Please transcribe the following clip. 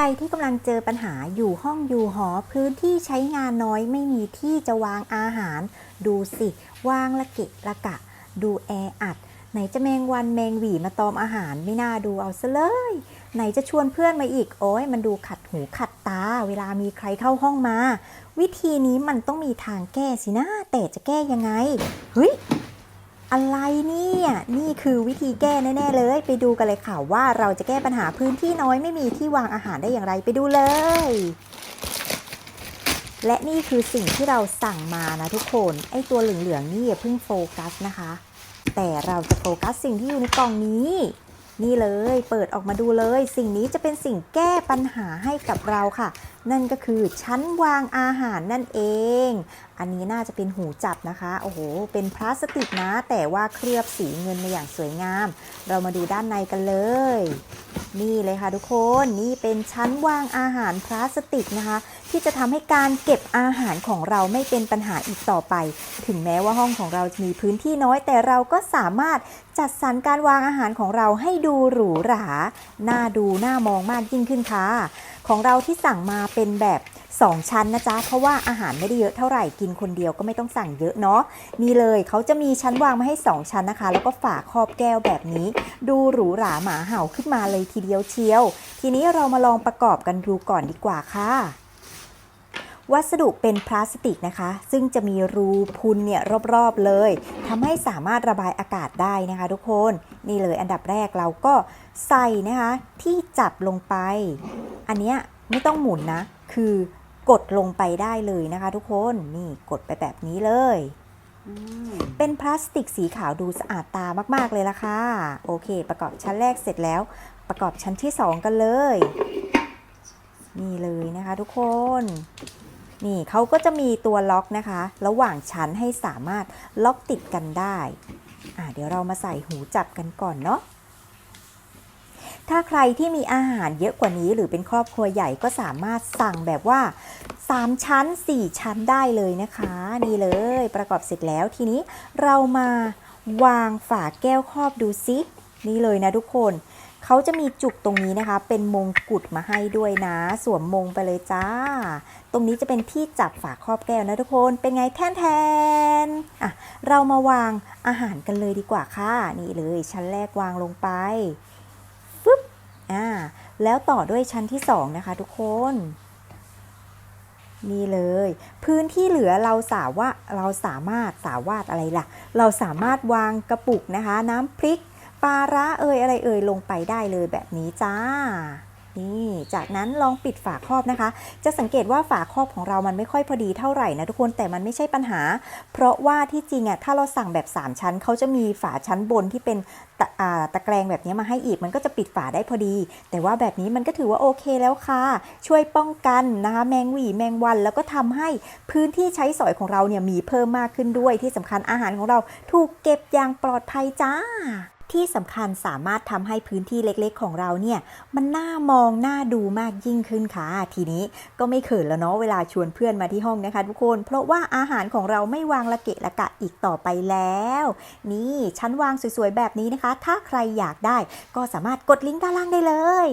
รที่กำลังเจอปัญหาอยู่ห้องอยู่หอพื้นที่ใช้งานน้อยไม่มีที่จะวางอาหาร ดูสิวางละกะละกะ ดูแออัด ไหนจะแมงวันแมงหวีมาตอมอาหารไม่น่าดูเอาซะเลย ไหนจะชวนเพื่อนมาอีกโอ้ยมันดูขัดหูขัดตา เวลามีใครเข้าห้องมา วิธีนี้มันต้องมีทางแก้สินะแต่จะแก้ยังไงเฮ้ย อะไรเนี่ยนี่คือวิธีแก้แน่ ๆ เลย ไปดูกันเลยค่ะว่าเราจะแก้ปัญหาพื้นที่น้อยไม่มีที่วางอาหารได้อย่างไรไปดูเลย และนี่คือสิ่งที่เราสั่งมานะทุกคนไอ้ตัวเหลืองๆนี่อย่าเพิ่งโฟกัสนะคะ แต่เราจะโฟกัสสิ่งที่อยู่ในกล่องนี้ นี่เลยเปิดออกมาดูเลย สิ่งนี้จะเป็นสิ่งแก้ปัญหาให้กับเราค่ะ นั่นก็คือชั้นวางอาหารนั่นเอง อันนี้น่าจะเป็นหูจับนะคะ โอ้โห เป็นพลาสติกนะ แต่ว่าเคลือบสีเงินมาอย่างสวยงาม เรามาดูด้านในกันเลย นี่เลยค่ะทุกคนนี่เป็นชั้นวางอาหารพลาสติกนะคะ ที่จะทำให้การเก็บอาหารของเราไม่เป็นปัญหาอีกต่อไป ถึงแม้ว่าห้องของเราจะมีพื้นที่น้อย แต่เราก็สามารถจัดสรรการวางอาหารของเราให้ดูหรูหราน่าดูน่ามองมากยิ่งขึ้นค่ะของเราที่สั่งมาเป็นแบบ 2 ชั้นนะจ๊ะ เพราะว่าอาหารไม่ได้เยอะเท่าไหร่กินคนเดียวก็ไม่ต้องสั่งเยอะเนาะนี่เลยเขาจะมีชั้นวางมาให้ 2 ชั้นนะคะ แล้วก็ฝาครอบแก้วแบบนี้ ดูหรูหราหมาเห่าขึ้นมาเลยทีเดียวเชียว ทีนี้เรามาลองประกอบกันดูก่อนดีกว่าค่ะวัสดุเป็นพลาสติกนะคะ ซึ่งจะมีรูพุนเนี่ยรอบๆเลยทำให้สามารถระบายอากาศได้นะคะ ทุกคนนี่เลยอันดับแรกเราก็ใส่นะคะที่จับลงไป อันเนี้ย ไม่ต้องหมุนนะ คือกดลงไปได้เลยนะคะทุกคนนี่กดไปแบบนี้เลย เป็นพลาสติกสีขาวดูสะอาดตามากๆเลยละค่ะ โอเค ประกอบชั้นแรกเสร็จแล้ว ประกอบชั้นที่ 2 กันเลย นี่เลยนะคะทุกคนนี่เขาก็จะมีตัวล็อกนะคะ ระหว่างชั้นให้สามารถล็อกติดกันได้ อะเดี๋ยวเรามาใส่หูจับกันก่อนเนาะ ถ้าใครที่มีอาหารเยอะกว่านี้หรือเป็นครอบครัวใหญ่ก็สามารถสั่งแบบว่า 3 ชั้น 4 ชั้นได้เลยนะคะ นี่เลยประกอบเสร็จแล้วทีนี้เรามาวางฝาแก้วครอบดูซิ นี่เลยนะทุกคนเขาจะมีจุกตรงนี้นะคะ เป็นมงกุฎมาให้ด้วยนะ สวมมงไปเลยจ้า ตรงนี้จะเป็นที่จับฝาครอบแก้วนะทุกคน เป็นไงแทนแทนอะเรามาวางอาหารกันเลยดีกว่าค่ะ นี่เลยชั้นแรกวางลงไป แล้วต่อด้วยชั้นที่สองนะคะทุกคนนี่เลย พื้นที่เหลือเราสาวะเราสามารถสาวาดอะไรล่ะ เราสามารถวางกระปุกนะคะ น้ำพริกปลาร้าเอ่ยอะไรเอ่ยลงไปได้เลยแบบนี้จ้า นี่จากนั้นลองปิดฝาครอบนะคะ จะสังเกตว่าฝาครอบของเรามันไม่ค่อยพอดีเท่าไหร่นะทุกคนแต่มันไม่ใช่ปัญหา เพราะว่าที่จริงอะถ้าเราสั่งแบบ 3 ชั้นเขาจะมีฝาชั้นบนที่เป็นตะตะแกรงแบบนี้มาให้อีกมันก็จะปิดฝาได้พอดี แต่ว่าแบบนี้มันก็ถือว่าโอเคแล้วค่ะ ช่วยป้องกันนะคะแมงหวีแมงวัน แล้วก็ทำให้พื้นที่ใช้สอยของเราเนี่ยมีเพิ่มมากขึ้นด้วยที่สำคัญอาหารของเราถูกเก็บอย่างปลอดภัยจ้า ที่สำคัญสามารถทำให้พื้นที่เล็กๆ ของเราเนี่ย มันน่ามองน่าดูมากยิ่งขึ้นค่ะ ทีนี้ก็ไม่เขินแล้วเนาะเวลาชวนเพื่อนมาที่ห้องนะคะทุกคน เพราะว่าอาหารของเราไม่วางละเกะละกะอีกต่อไปแล้ว นี่ชั้นวางสวยๆแบบนี้นะคะ ถ้าใครอยากได้ก็สามารถกดลิงก์ด้านล่างได้เลย